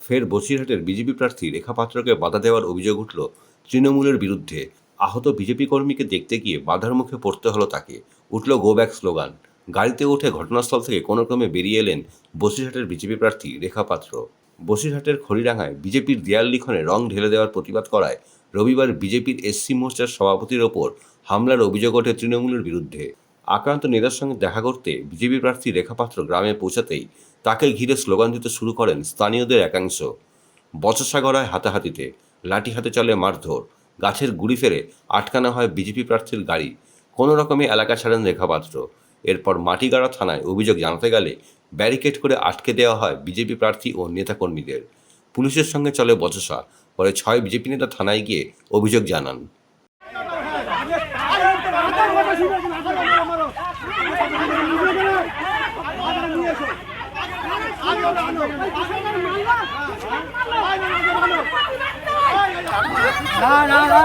ফের বসিরহাটের বিজেপি প্রার্থী রেখা পাত্রকে বাধা দেওয়ার অভিযোগ উঠল তৃণমূলের বিরুদ্ধে। আহত বিজেপি কর্মীকে দেখতে গিয়ে বাধার মুখে পড়তে হলো তাকে। উঠল গো ব্যাক স্লোগান গাড়িতে উঠে ঘটনাস্থল থেকে কোনো ক্রমে বেরিয়ে এলেন বসিরহাটের বিজেপি প্রার্থী রেখা পাত্র। বসিরহাটের খড়িরাঙ্গায় বিজেপির দেয়াল লিখনে রং ঢেলে দেওয়ার প্রতিবাদ করায় রবিবার বিজেপির এসসি মোর্চার সভাপতির ওপর হামলার অভিযোগ ওঠে তৃণমূলের বিরুদ্ধে। আক্রান্ত নেতার সঙ্গে দেখা করতে বিজেপি প্রার্থী রেখাপাত্র গ্রামে পৌঁছাতেই তাকে ঘিরে স্লোগান দিতে শুরু করেন স্থানীয়দের একাংশ। বচসা গড়ায় হাতাহাতিতে, লাঠি হাতে চলে মারধর, গাছের গুড়ি ফেরে আটকানো হয় বিজেপি প্রার্থীর গাড়ি, কোনো রকমে এলাকা ছাড়েন রেখাপাত্র এরপর মাটিগাড়া থানায় অভিযোগ জানাতে গেলে ব্যারিকেড করে আটকে দেওয়া হয় বিজেপি প্রার্থী ও নেতাকর্মীদের। পুলিশের সঙ্গে চলে বচসা। পরে ছয় বিজেপি নেতা থানায় গিয়ে অভিযোগ জানান। না না না।